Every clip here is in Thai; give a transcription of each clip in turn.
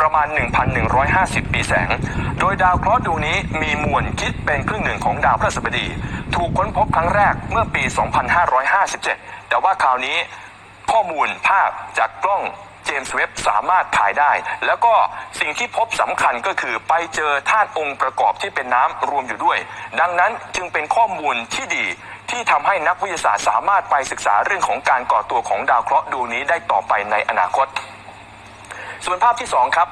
ประมาณ 1,150 ปีแสง โดยดาวเคราะห์ดวงนี้มีมวลคิดเป็นครึ่งหนึ่งของดาวพฤหัสบดี ถูกค้นพบครั้งแรกเมื่อปี 2557 แต่ว่าคราวนี้ข้อมูลภาพจากกล้องเจมส์เว็บสามารถถ่ายได้ แล้วก็สิ่งที่พบสำคัญก็คือไปเจอธาตุองค์ประกอบที่เป็นน้ำรวมอยู่ด้วย ดังนั้นจึงเป็นข้อมูลที่ดีที่ทำให้นักวิทยาศาสตร์สามารถไปศึกษาเรื่องของการก่อตัวของดาวเคราะห์ดวงนี้ได้ต่อไปในอนาคต ส่วนภาพที่ 2 ครับ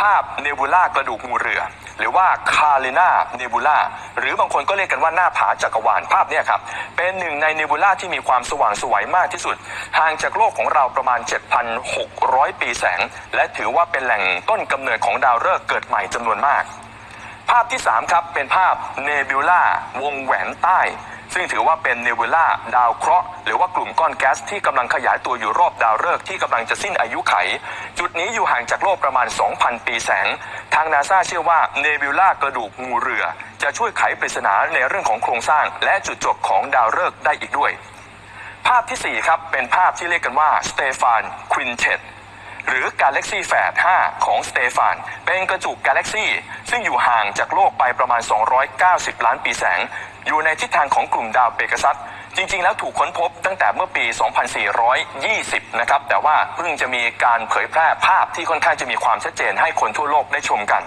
ภาพเนบูล่ากระดูกงูเรือ หรือว่าคาเลนาเนบูล่าหรือบางคนก็เรียกกันว่าหน้าผาจักรวาลภาพนี้ครับ เป็นหนึ่งในเนบูล่าที่มีความสว่างสวยมากที่สุด ห่างจากโลกของเราประมาณ 7,600 ปีแสง และถือว่าเป็นแหล่งต้นกำเนิดของดาวฤกษ์เกิดใหม่จำนวนมาก ภาพที่ 3 ครับ เป็นภาพเนบิวล่าวงแหวนใต้ซึ่งถือว่าเป็นเนบิล่าดาวเคราะห์หรือว่ากลุ่มก้อนแก๊สที่กำลังขยายตัวอยู่รอบดาวฤกษ์ที่กำลังจะสิ้นอายุไข จุดนี้อยู่างจากโลกประมาณ 2,000 ปีแสง ทางนาซาเชื่อว่าเนบิวล่ากระดูกงูเรือ จะช่วยไขปริศนาในเรื่องของโครงสร้าง และจุดจบของดาวฤกษ์ได้อีกด้วย ภาพทีสี่ 4 ครับเป็นภาพที่เรียกกันว่าสเตฟานควินเทตหรือกาแล็กซี่แฝด5ของสเตฟาน เป็นกระจุกกาแล็กซี่ ซึ่งอยู่ห่างจากโลกไปประมาณ 290 ล้านปีแสง อยู่ในทิศทางของกลุ่มดาวเปกัสซัส จริง ๆ แล้วถูกค้นพบตั้งแต่เมื่อปี 2420 นะครับ แต่ว่าเพิ่งจะมีการเผยแพร่ภาพที่ค่อนข้างจะมีความชัดเจนให้คนทั่วโลกได้ชมกัน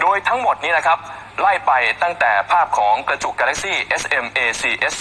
โดยทั้งหมดนี้นะครับ ไล่ไปตั้งแต่ภาพของกระจุกกาแล็กซี่ SMACS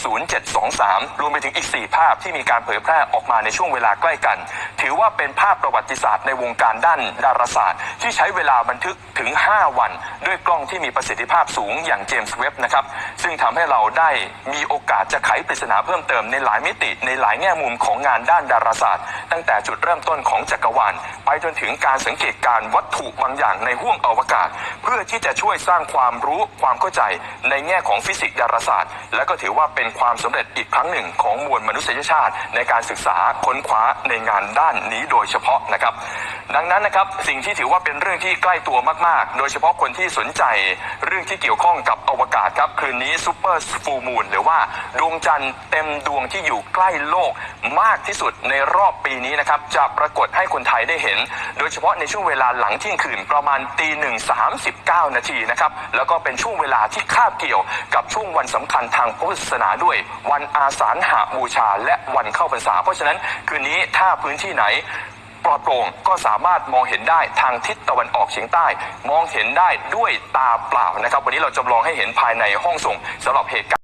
0723 รวมไปถึงอีก 4 ภาพที่มีการเผยแพร่ออกมาในช่วงเวลาใกล้กัน ถือว่าเป็นภาพประวัติศาสตร์ในวงการด้านดาราศาสตร์ ที่ใช้เวลาบันทึกถึง 5 วัน ด้วยกล้องที่มีประสิทธิภาพสูงอย่างเจมส์เว็บนะครับ ซึ่งทำให้เราได้มีโอกาสจะไขปริศนาเพิ่มเติมในหลายมิติในหลายแง่มุมของงานด้านดาราศาสตร์ ตั้งแต่จุดเริ่มต้นของจักรวาลไปจนถึงการสังเกตการวัตถุบางอย่างในห้วงอวกาศ เพื่อที่จะช่วยสร้างความรู้ความเข้าใจในแง่ของฟิสิกส์ดาราศาสตร์ และก็ถือว่าเป็นความสำเร็จอีกครั้งหนึ่งของมวลมนุษยชาติ ในการศึกษาค้นคว้าในงานด้านนี้โดยเฉพาะนะครับ ดังนั้นนะครับสิ่งที่ถือว่าเป็นเรื่องที่ใกล้ตัวมาก ๆ โดยเฉพาะคนที่สนใจ เรื่องที่เกี่ยวข้องกับอวกาศครับคืนนี้ซูเปอร์ฟูมูลหรือว่าดวงจันทร์เต็มดวงที่อยู่ใกล้โลกมากที่สุดในรอบปีนี้นะครับจะปรากฏให้คนไทยได้เห็น โดยเฉพาะในช่วงเวลาหลังเที่ยงคืนประมาณตีหนึ่งสามสิบเก้านาทีนะครับแล้วก็เป็นช่วงเวลาที่คาบเกี่ยวกับช่วงวันสำคัญทางพุทธศาสนาด้วย วันอาสาฬหบูชาและวันเข้าพรรษา เพราะฉะนั้นคืนนี้ถ้าพื้นที่ไหน ปลอดโปร่งก็สามารถมองเห็นได้ทางทิศตะวันออกเฉียงใต้ มองเห็นได้ด้วยตาเปล่านะครับ วันนี้เราจำลองให้เห็นภายในห้องส่งสำหรับเหตุการณ์